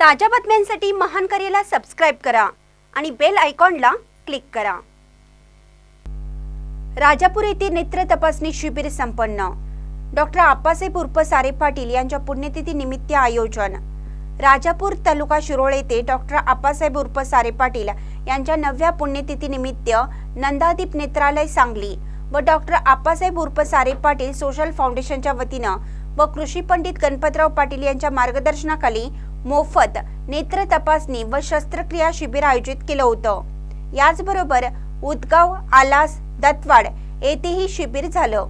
ताज्या बातम्यांसाठी महान करेला सबस्क्राईब करा आणि बेल आयकॉनला क्लिक करा. राजापूर येथे नेत्र तपासणी शिबिर संपन्न. डॉक्टर आप्पासाहेब उर्फ सारे पाटील यांच्या पुण्यतिथी निमित्त आयोजन. राजापूर तालुका शिरोळ येथे डॉक्टर आप्पासाहेब उर्फ सारे पाटील यांच्या नवव्या पुण्यतिथी निमित्त नंदादीप नेत्रालय सांगली व डॉक्टर आप्पासाहेब उर्फ सारे पाटील सोशल फाउंडेशनच्या वतीनं व कृषी पंडित गणपतराव पाटील यांच्या मार्गदर्शनाखाली मोफत नेत्र तपासणी व शस्त्रक्रिया शिबिर आयोजित केलं होतं. याचबरोबर उदगाव आलास दत्वाड येथेही शिबिर झालं.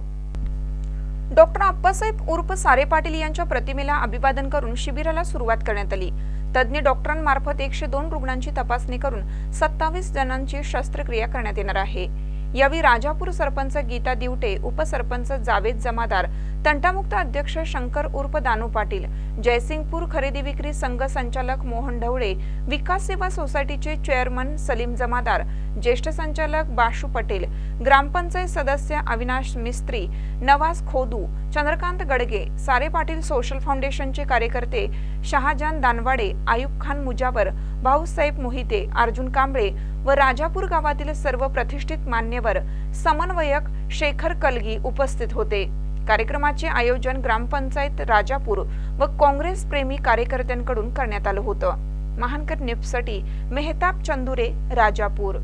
डॉक्टर आप्पासाहेब उर्फ सारे पाटील यांच्या प्रतिमेला अभिवादन करून शिबिराला सुरुवात करण्यात आली. तज्ज्ञ डॉक्टरांमार्फत एकशे दोन रुग्णांची तपासणी करून सत्तावीस जणांची शस्त्रक्रिया करण्यात येणार आहे. यावेळी राजापूर सरपंच गीता दिवटे उपसरपंच जावेद जमादार तंटामुक्त अध्यक्ष शंकर उर्फ दानू पाटील जयसिंगपूर खरेदी विक्री संघ संचालक मोहन ढवळे विकास सेवा सोसायटीचे चेअरमन सलीम जमादार ज्येष्ठ संचालक बाशू पटेल ग्रामपंचायत सदस्य अविनाश मिस्त्री नवाज खोदू चंद्रकांत गडगे सारे पाटील सोशल फाउंडेशनचे कार्यकर्ते शहाजान दानवाडे आयुब खान मुजावर भाऊसाहेब मोहिते अर्जुन कांबळे व राजापूर गावातील सर्व प्रतिष्ठित मान्यवर समन्वयक शेखर कलगी उपस्थित होते. कार्यक्रमाचे आयोजन ग्रामपंचायत राजापूर व काँग्रेस प्रेमी कार्यकर्त्यांकडून करण्यात आलं होतं. महानकर न्यूजसाठी मेहताब चंदुरे राजापूर.